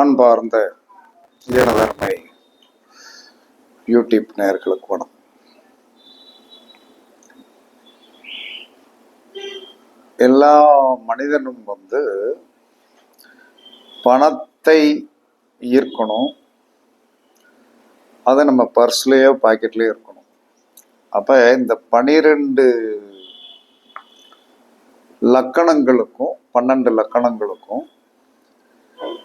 அன்பார்ந்த எனதர்மை யூடியூப் நேர்களுக்கு வணக்கம். எல்லா மனிதனும் வந்து பணத்தை ஈர்க்கணும். அதை நம்ம பர்ஸ்லேயோ பாக்கெட்லேயோ இருக்கணும் அப்போ இந்த பனிரெண்டு லக்கணங்களுக்கும் பன்னெண்டு லக்கணங்களுக்கும்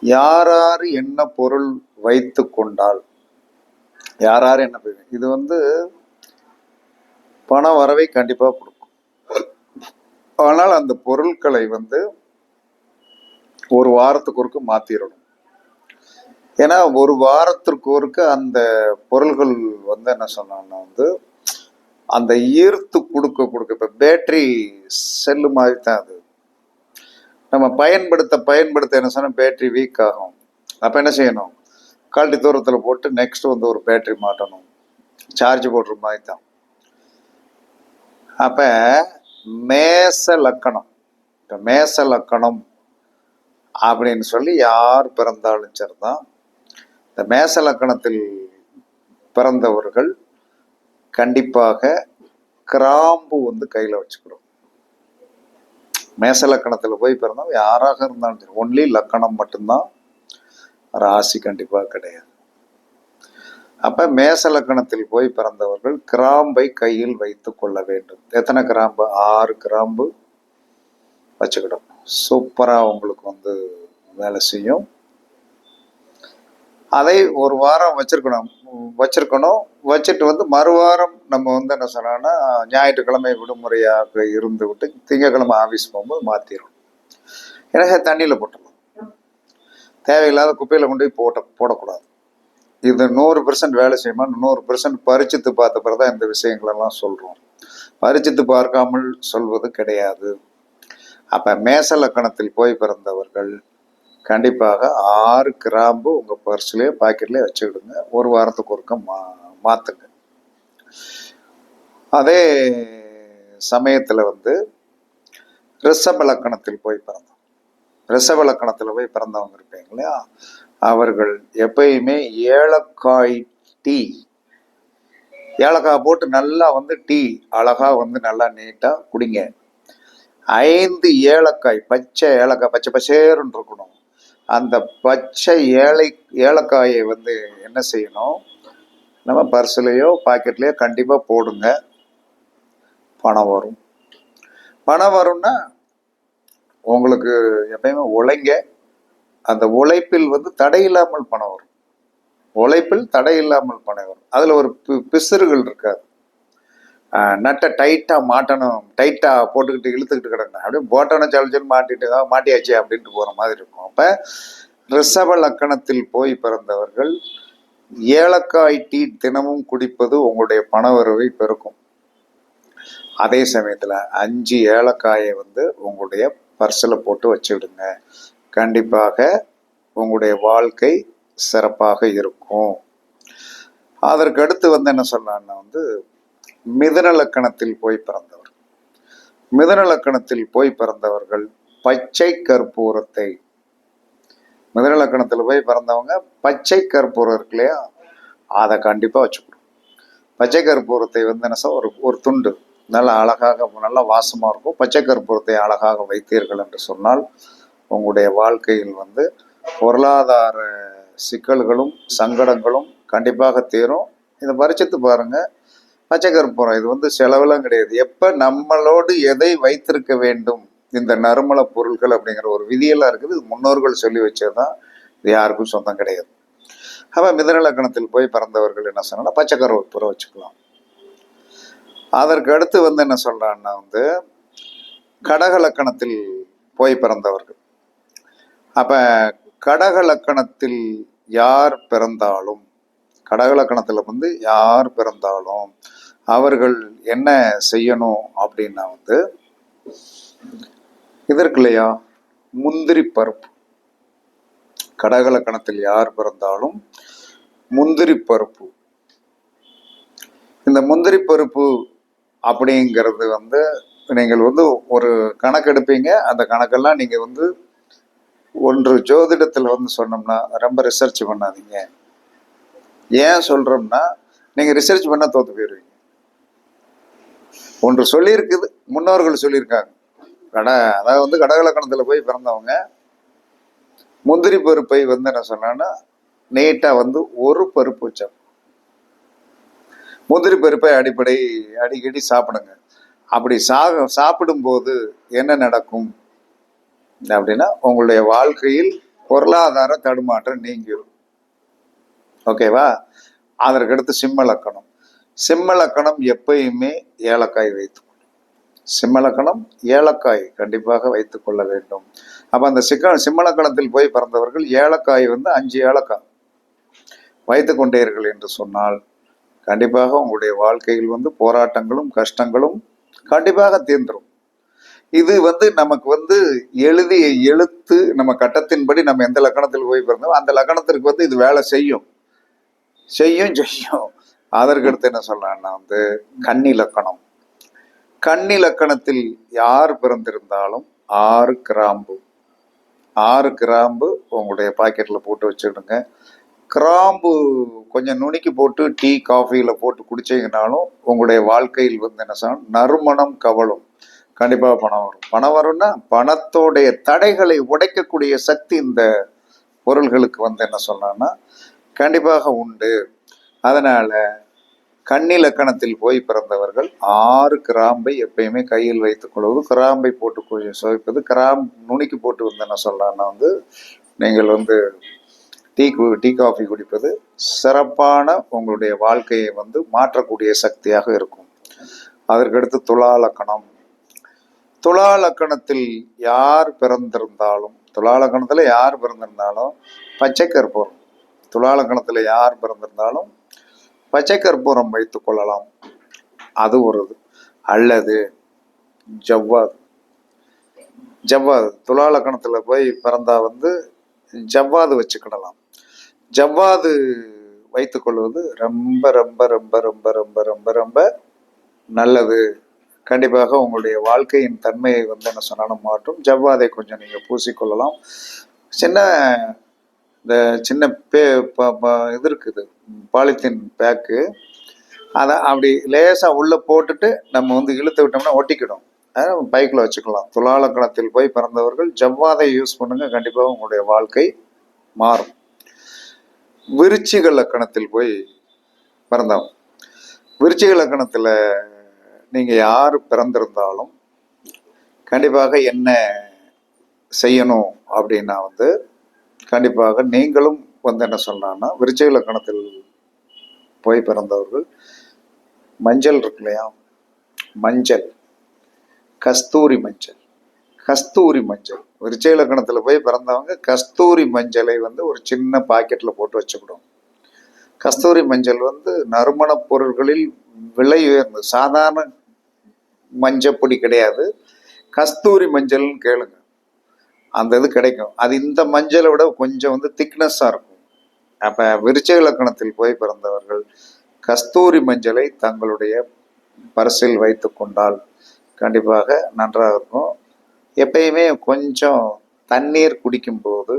யாரார் என்ன பொருள் வைத்து கொண்டால் யாரார் என்ன பொருள் இது வந்து பண வரவை கண்டிப்பாக கொடுக்கும். ஆனால் அந்த பொருட்களை வந்து ஒரு வாரத்துக்கு ஒருக்கு மாற்றிடணும் ஏன்னா ஒரு வாரத்திற்கு ஒருக்க அந்த பொருள்கள் வந்து என்ன சொன்னாங்கன்னா வந்து அந்த ஈர்த்து கொடுக்க கொடுக்க இப்போ பேட்டரி செல்லு மாதிரி தான் அது. நம்ம பயன்படுத்த பயன்படுத்த என்ன சொன்னால் பேட்டரி வீக் ஆகும். அப்போ என்ன செய்யணும்? கழட்டி தூரத்தில் போட்டு நெக்ஸ்ட் வந்து ஒரு பேட்டரி மாட்டணும். சார்ஜ் போடுற மாதிரி தான் அப்போ மேச லக்கணம். இப்போ மேச லக்கணம் அப்படின்னு சொல்லி யார் பிறந்தாலும் சரிதான். இந்த மேச லக்கணத்தில் பிறந்தவர்கள் கண்டிப்பாக கிராம்பு வந்து கையில் வச்சுக்கிறோம் மேச லக்கணத்தில் போய் பிறந்தவங்க யாராக இருந்தாலும் சரி ஒன்லி லக்கணம் மட்டும்தான். ராசி கண்டிப்பாக கிடையாது. அப்ப மேச லக்கணத்தில் போய் பிறந்தவர்கள் கிராம்பை கையில் வைத்து கொள்ள வேண்டும். எத்தனை கிராம்பு? ஆறு கிராம்பு வச்சுக்கிடும் சூப்பரா உங்களுக்கு வந்து வேலை செய்யும். அதை ஒரு வாரம் வச்சிருக்கணும். வச்சிருக்கணும். வச்சுட்டு வந்து மறுவாரம் நம்ம வந்து என்ன சொன்னோன்னா ஞாயிற்றுக்கிழமை விடுமுறையாக இருந்து விட்டு திங்கக்கிழமை ஆஃபீஸ் போகும்போது மாற்றிடணும் ஏன்னா தண்ணியில் போட்டுடலாம் தேவையில்லாத குப்பையில் கொண்டு போய் போட்ட போடக்கூடாது. இது நூறு பெர்சன்ட் வேலை செய்யுமா? நூறு பெர்சன்ட் பரிச்சித்து பார்த்த பிறகு தான் இந்த விஷயங்களெல்லாம் சொல்கிறோம் பரிச்சித்து பார்க்காமல் சொல்வது கிடையாது. அப்போ மேச லக்கணத்தில் போய் பிறந்தவர்கள் கண்டிப்பாக ஆறு கிராம்பு உங்கள் பர்ஸ்லேயே பாக்கெட்லேயே வச்சுக்கிடுங்க. ஒரு வாரத்துக்கு ஒருக்க மா மாற்றுங்க அதே சமயத்தில் வந்து ரிஷப லக்கணத்தில் போய் பிறந்தோம். ரிஷப லக்கணத்தில் போய் பிறந்தவங்க இருப்பீங்க இல்லையா? அவர்கள் எப்பயுமே ஏலக்காய் டீ ஏலக்காய் போட்டு நல்லா வந்து டீ அழகா வந்து நல்லா நீட்டாக குடிங்க. ஐந்து ஏலக்காய் பச்சை ஏலக்காய் பச்சை பச்சேருன்னு இருக்கணும். அந்த பச்சை ஏலை ஏலக்காயை வந்து என்ன செய்யணும்? நம்ம பர்ஸ்லேயோ பாக்கெட்லேயோ கண்டிப்பாக போடுங்க. பணம் வரும். பணம் வரும்னா உங்களுக்கு எப்பயுமே உழைங்க. அந்த உழைப்பில் வந்து தடையில்லாமல் பணம் வரும். உழைப்பில் தடையில்லாமல் பணம் வரும். அதில் ஒரு பி- பிசுறுகள் இருக்காது. நட்டை டைட்டாக மாட்டணும். டைட்டாக போட்டுக்கிட்டு இழுத்துக்கிட்டு கிடக்கணும் அப்படியே போட்டோன்னு சலிச்சுன்னு மாட்டிட்டு தான் மாட்டியாச்சு அப்படின்ட்டு போகிற மாதிரி இருக்கும். அப்போ ரிஷப லக்கணத்தில் போய் பிறந்தவர்கள் ஏலக்காய் டீ தினமும் குடிப்பது உங்களுடைய பணவரவை பெருக்கும். அதே சமயத்தில் அஞ்சு ஏலக்காயை வந்து உங்களுடைய பர்ஸில் போட்டு வச்சுவிடுங்க கண்டிப்பாக உங்களுடைய வாழ்க்கை சிறப்பாக இருக்கும். அதற்கடுத்து வந்து என்ன சொல்லலான்னா வந்து மிதுன லக்கணத்தில் போய் பிறந்தவர். மிதுன லக்கணத்தில் போய் பிறந்தவர்கள் பச்சை கற்பூரத்தை. மிதுன லக்கணத்தில் போய் பிறந்தவங்க பச்சை கற்பூரம் இருக்கு இல்லையா? அதை கண்டிப்பாக வச்சுக்கணும். பச்சை கற்பூரத்தை வந்து என்ன ஒரு ஒரு துண்டு. நல்லா அழகாக நல்லா வாசமாக இருக்கும். பச்சை கற்பூரத்தை அழகாக வைத்தீர்கள் என்று சொன்னால் உங்களுடைய வாழ்க்கையில் வந்து பொருளாதார சிக்கல்களும் சங்கடங்களும் கண்டிப்பாக தீரும். இதை பரிச்சித்து பாருங்க. பச்சை கற்பூரம் இது வந்து செலவெல்லாம் கிடையாது. எப்போ நம்மளோடு எதை வைத்திருக்க வேண்டும்? இந்த நறுமண பொருட்கள் அப்படிங்கிற ஒரு விதியெல்லாம் இருக்குது. இது முன்னோர்கள் சொல்லி வச்சது தான் இது யாருக்கும் சொந்தம் கிடையாது. அப்போ மிதனலக்கணத்தில் போய் பிறந்தவர்கள் என்ன சொன்னால் பச்சை கற்பூரம் வச்சுக்கலாம். அதற்கு அடுத்து வந்து என்ன சொல்றான்னா வந்து கடகலக்கணத்தில் போய் பிறந்தவர்கள். அப்ப கடகலக்கணத்தில் யார் பிறந்தாலும் கடகலக்கணத்தில் வந்து யார் பிறந்தாலும் அவர்கள் என்ன செய்யணும் அப்படின்னா வந்து இதற்கு இல்லையா? முந்திரி பருப்பு. கடக யார் பிறந்தாலும் முந்திரி பருப்பு. இந்த முந்திரி பருப்பு அப்படிங்கிறது வந்து நீங்கள் வந்து ஒரு கணக்கு எடுப்பீங்க. அந்த கணக்கெல்லாம் நீங்கள் வந்து ஒன்று ஜோதிடத்தில் வந்து சொன்னோம்னா ரொம்ப ரிசர்ச் பண்ணாதீங்க. ஏன் சொல்றோம்னா நீங்க ரிசர்ச் பண்ணால் தோத்து போயிடுவீங்க ஒன்று சொல்லியிருக்குது. முன்னோர்கள் சொல்லியிருக்காங்க. கட அதாவது வந்து கடகலக்கணத்தில் போய் பிறந்தவங்க. முந்திரி பருப்பை வந்து என்ன சொன்னான்னா நீட்டாக வந்து ஒரு பருப்பு வச்சோம் முந்திரி பருப்பை அடிப்படை அடிக்கடி சாப்பிடுங்க. அப்படி சா சாப்பிடும்போது என்ன நடக்கும்? அப்படின்னா உங்களுடைய வாழ்க்கையில் பொருளாதார தடுமாற்றம் நீங்கிடும் ஓகேவா? அதற்கடுத்து சிம்மலக்கணம் சிம்மலக்கணம் எப்பயுமே ஏலக்காய் வைத்து சிம்மலக்கணம் ஏலக்காய் கண்டிப்பாக வைத்து கொள்ள வேண்டும். அப்ப அந்த சிக்க சிம்மலக்கணத்தில் போய் பிறந்தவர்கள் ஏலக்காய் வந்து அஞ்சு ஏலக்காய் வைத்து கொண்டீர்கள் என்று சொன்னால் கண்டிப்பாக உங்களுடைய வாழ்க்கையில் வந்து போராட்டங்களும் கஷ்டங்களும் கண்டிப்பாக தீர்ந்துடும் இது வந்து நமக்கு வந்து எழுதிய எழுத்து நம்ம கட்டத்தின்படி நம்ம எந்த லக்கணத்தில் போய் பிறந்தோம் அந்த லக்கணத்திற்கு வந்து இது வேலை செய்யும். செய்யும் செய்யும். அதற்கடுத்து என்ன சொல்லலாம்னா வந்து கன்னி கண்ணிலக்கணத்தில் கன்னி யார் பிறந்திருந்தாலும் ஆறு கிராம்பு. ஆறு கிராம்பு உங்களுடைய பாக்கெட்டில் போட்டு வச்சுக்கிடுங்க கிராம்பு கொஞ்சம் நுணுக்கி போட்டு டீ காஃபியில் போட்டு குடிச்சிங்கனாலும் உங்களுடைய வாழ்க்கையில் வந்து என்ன சொன்னால் நறுமணம் கவலும் கண்டிப்பாக பணம் வரும். பணம் வரும்னா பணத்தோடைய தடைகளை உடைக்கக்கூடிய சக்தி இந்த பொருள்களுக்கு வந்து என்ன சொன்னான்னா கண்டிப்பாக உண்டு. அதனால் கன்னி லக்கணத்தில் போய் பிறந்தவர்கள் ஆறு கிராம்பை எப்பயுமே கையில் வைத்துக் கொள்வது கிராம்பை போட்டு கொஞ்சம் சுவைப்பது கிராம் நுணுக்கி போட்டு வந்து என்ன சொல்லலாம்னா வந்து நீங்கள் வந்து டீ கு- டீ காஃபி குடிப்பது சிறப்பான உங்களுடைய வாழ்க்கையை வந்து மாற்றக்கூடிய சக்தியாக இருக்கும். அதற்கடுத்து துலா லக்கணம் துலா லக்கணத்தில் யார் பிறந்திருந்தாலும் துலா லக்கணத்தில் யார் பிறந்திருந்தாலும் பச்சை கற்பூரம் துலா லக்கணத்தில் யார் பிறந்திருந்தாலும் பச்சை கற்பூரம் வைத்துக் கொள்ளலாம். அது ஒரு அல்லது ஜவ்வாது. ஜவ்வாது. துலா லக்கணத்தில் போய் பிறந்தா வந்து ஜவ்வாது வச்சுக்கிடலாம். ஜவ்வாது வைத்துக்கொள்வது ரொம்ப ரொம்ப ரொம்ப ரொம்ப ரொம்ப ரொம்ப ரொம்ப நல்லது. கண்டிப்பாக உங்களுடைய வாழ்க்கையின் தன்மையை வந்து என்ன சொன்னாலும் மாற்றும். ஜவ்வாதை கொஞ்சம் நீங்கள் பூசிக்கொள்ளலாம் சின்ன இந்த சின்ன பே இது இருக்குது. Polythene bag. அதை அப்படி லேசாக உள்ளே போட்டுட்டு நம்ம வந்து இழுத்து விட்டோம்னா ஒட்டிக்கிடும். அதை பைக்கில் வச்சுக்கலாம். துலாலக்கணத்தில் போய் பிறந்தவர்கள் ஜவ்வாதை யூஸ் பண்ணுங்க. கண்டிப்பாக உங்களுடைய வாழ்க்கை மாறும். விருச்சிக லக்கணத்தில் போய் பிறந்தவங்க விருச்சிக லக்கணத்தில் நீங்கள் யார் பிறந்திருந்தாலும் கண்டிப்பாக என்ன செய்யணும் அப்படின்னா வந்து கண்டிப்பாக நீங்களும் வந்து என்ன சொன்னான்னா விருச்சிக லக்கணத்தில் போய் பிறந்தவர்கள் மஞ்சள் இருக்கு இல்லையா? மஞ்சள். கஸ்தூரி மஞ்சள். கஸ்தூரி மஞ்சள். விருச்சிக லக்கணத்தில் போய் பிறந்தவங்க கஸ்தூரி மஞ்சளை வந்து ஒரு சின்ன பாக்கெட்டில் போட்டு வச்சுக்கிடும் கஸ்தூரி மஞ்சள் வந்து நறுமணப் பொருள்களில் விலை உயர்ந்தது. சாதாரண மஞ்சப்பொடி கிடையாது. கஸ்தூரி மஞ்சள்னு கேளுங்க. அந்த இது கிடைக்கும். அது இந்த மஞ்சளை விட கொஞ்சம் வந்து திக்னஸ்ஸாக இருக்கும். அப்போ விருச்ச இலக்கணத்தில் போய் பிறந்தவர்கள் கஸ்தூரி மஞ்சளை தங்களுடைய பரிசில் வைத்து கொண்டால் கண்டிப்பாக நன்றாக இருக்கும். எப்பயுமே கொஞ்சம் தண்ணீர் குடிக்கும்போது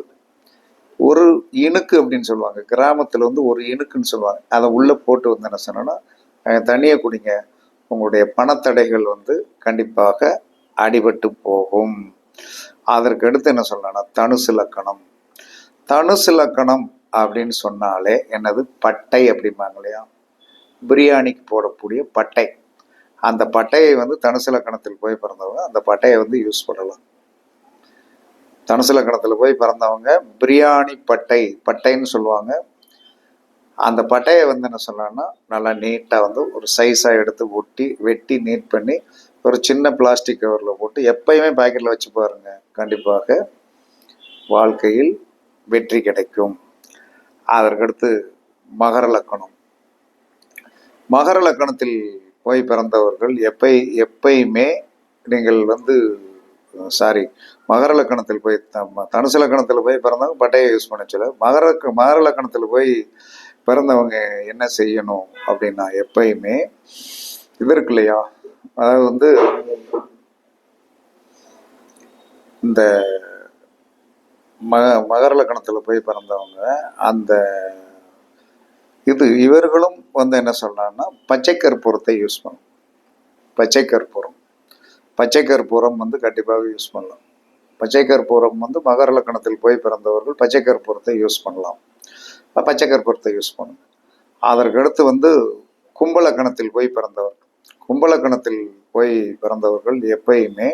ஒரு இணுக்கு அப்படின்னு சொல்லுவாங்க. கிராமத்தில் வந்து ஒரு இணுக்குன்னு சொல்லுவாங்க. அதை உள்ளே போட்டு வந்து என்ன சொன்னோன்னா தண்ணியை குடிங்க. உங்களுடைய பணத்தடைகள் வந்து கண்டிப்பாக அடிபட்டு போகும். அதற்கு அடுத்து என்ன சொல்லணும்னா தனுசு லக்கணம் தனுசு லக்கணம் அப்படின்னு சொன்னாலே என்னது? பட்டை அப்படிம்பாங்க இல்லையா? பிரியாணிக்கு போடக்கூடிய பட்டை. அந்த பட்டையை வந்து தனுசு லக்கணத்தில் போய் பிறந்தவங்க அந்த பட்டையை வந்து யூஸ் பண்ணலாம். தனுசு லக்கணத்தில் போய் பிறந்தவங்க பிரியாணி பட்டை பட்டைன்னு சொல்லுவாங்க. அந்த பட்டையை வந்து என்ன சொல்லலாம்னா நல்லா நீட்டாக வந்து ஒரு சைஸாக எடுத்து ஒட்டி வெட்டி நீட் பண்ணி ஒரு சின்ன பிளாஸ்டிக் கவரில் போட்டு எப்பயுமே பாக்கெட்டில் வச்சு பாருங்க. கண்டிப்பாக வாழ்க்கையில் வெற்றி கிடைக்கும். அதற்கடுத்து மகர லக்கணம். மகர லக்கணத்தில் போய் பிறந்தவர்கள் எப்பை எப்பயுமே நீங்கள் வந்து சாரி மகர லக்கணத்தில் போய் த- தனுசு லக்கணத்தில் போய் பிறந்தவங்க பட்டையை யூஸ் பண்ண சொல்ல மகர மகர லக்கணத்தில் போய் பிறந்தவங்க என்ன செய்யணும் அப்படின்னா எப்பயுமே இது இருக்கு இல்லையா? அதாவது வந்து இந்த ம மகர லக்கணத்தில் போய் பிறந்தவங்க அந்த இது இவர்களும் வந்து என்ன சொல்லலாம்னா பச்சை கற்பூரத்தை யூஸ் பண்ணும் பச்சை கற்பூரம். பச்சை கற்பூரம் வந்து கண்டிப்பாக யூஸ் பண்ணலாம். பச்சை கற்பூரம் வந்து மகர லக்கணத்தில் போய் பிறந்தவர்கள் பச்சை கற்பூரத்தை யூஸ் பண்ணலாம். பச்சை கற்பூரத்தை யூஸ் பண்ணுங்க. அதற்கடுத்து வந்து கும்பலக்கணத்தில் போய் பிறந்தவர். கும்பலக்கணத்தில் போய் பிறந்தவர்கள் எப்பயுமே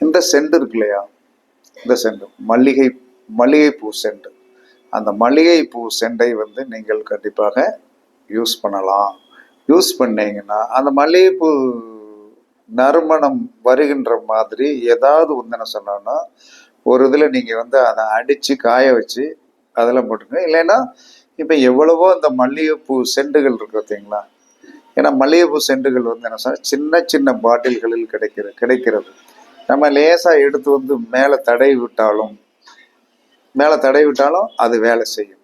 இந்த செண்டு இருக்கு இல்லையா? இந்த செண்டு. மல்லிகை மல்லிகைப்பூ செண்டு. அந்த மல்லிகைப்பூ செண்டை வந்து நீங்கள் கண்டிப்பாக யூஸ் பண்ணலாம். யூஸ் பண்ணீங்கன்னா அந்த மல்லிகைப்பூ நறுமணம் வருகின்ற மாதிரி ஏதாவது வந்து என்ன சொன்னோன்னா ஒரு இதில் நீங்கள் வந்து அதை அடித்து காய வச்சு அதில் போட்டுங்க இல்லைன்னா இப்போ எவ்வளவோ இந்த மல்லிகைப்பூ செண்டுகள் இருக்கு பார்த்தீங்களா? ஏன்னா மல்லிகைப்பூ செண்டுகள் வந்து என்ன சொன்னால் சின்ன சின்ன பாட்டில்களில் கிடைக்கிற கிடைக்கிறது. நம்ம லேசாக எடுத்து வந்து மேலே தடை விட்டாலும் மேலே தடை விட்டாலும் அது வேலை செய்யும்.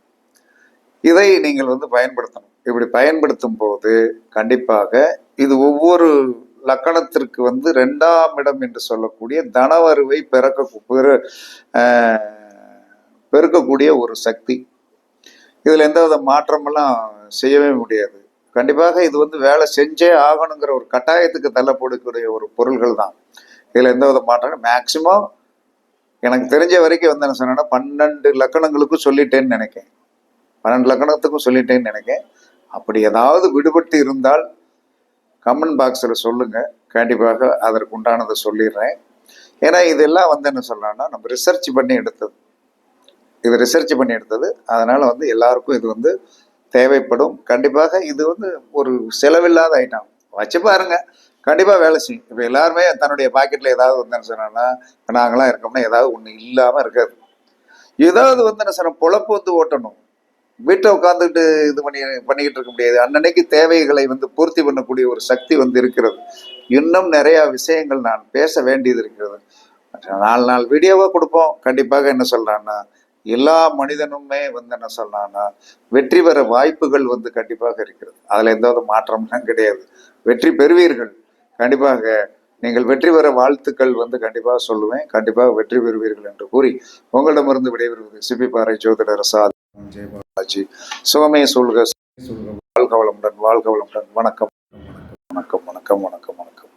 இதை நீங்கள் வந்து பயன்படுத்தணும். இப்படி பயன்படுத்தும் போது கண்டிப்பாக இது ஒவ்வொரு லக்கணத்திற்கு வந்து ரெண்டாம் இடம் என்று சொல்லக்கூடிய தனவருவை பிறக்க பெரு பெருக்கக்கூடிய ஒரு சக்தி. இதில் எந்த வித மாற்றமெல்லாம் செய்யவே முடியாது. கண்டிப்பாக இது வந்து வேலை செஞ்சே ஆகணுங்கிற ஒரு கட்டாயத்துக்கு தள்ளப்படக்கூடிய ஒரு பொருள்கள் தான். இதில் எந்த வித மாற்றம் மேக்சிமம் எனக்கு தெரிஞ்ச வரைக்கும் வந்து என்ன சொன்னேன்னா பன்னெண்டு லக்கணங்களுக்கும் சொல்லிட்டேன்னு நினைக்கேன். பன்னெண்டு லக்கணத்துக்கும் சொல்லிட்டேன்னு நினைக்கேன். அப்படி ஏதாவது விடுபட்டு இருந்தால் கமெண்ட் பாக்ஸில் சொல்லுங்கள் கண்டிப்பாக அதற்கு உண்டானதை சொல்லிடுறேன். ஏன்னா இதெல்லாம் வந்து என்ன சொல்லலாம்னா நம்ம ரிசர்ச் பண்ணி எடுத்தது. இது ரிசர்ச் பண்ணி எடுத்தது. அதனால் வந்து எல்லாருக்கும் இது வந்து தேவைப்படும். கண்டிப்பாக இது வந்து ஒரு செலவில்லாத ஐட்டம் வச்சு பாருங்க. கண்டிப்பாக வேலை செய்யும். இப்போ எல்லாருமே தன்னுடைய பாக்கெட்டில் ஏதாவது வந்து என்ன இப்போ நாங்களாம் இருக்கோம்னா ஏதாவது ஒன்று இல்லாமல் இருக்காது. ஏதாவது வந்து என்ன சொன்ன பொழப்பு வந்து ஓட்டணும். வீட்டை உட்காந்துக்கிட்டு இது பண்ணி பண்ணிக்கிட்டு இருக்க முடியாது. அன்னன்னைக்கு தேவைகளை வந்து பூர்த்தி பண்ணக்கூடிய ஒரு சக்தி வந்து இருக்கிறது. இன்னும் நிறையா விஷயங்கள் நான் பேச வேண்டியது இருக்கிறது. நாலு நாள் வீடியோவாக கொடுப்போம். கண்டிப்பாக என்ன சொல்றான்னா எல்லா மனிதனுமே வந்து என்ன சொல்லலாம்னா வெற்றி பெற வாய்ப்புகள் வந்து கண்டிப்பாக இருக்கிறது. அதில் எந்த ஒரு மாற்றம்லாம் கிடையாது. வெற்றி பெறுவீர்கள். கண்டிப்பாக நீங்கள் வெற்றி பெற வாழ்த்துக்கள் வந்து கண்டிப்பாக சொல்லுவேன். கண்டிப்பாக வெற்றி பெறுவீர்கள் என்று கூறி உங்களிடமிருந்து விடைபெறுவது சிபி பாறை ஜோதிடர் சாத் ஜெயபாலாஜி சுகமே சொல்க சுகமே சொல்க. வாழ்க வளமுடன் வாழ்க வளமுடன். வணக்கம். வணக்கம் வணக்கம் வணக்கம் வணக்கம்.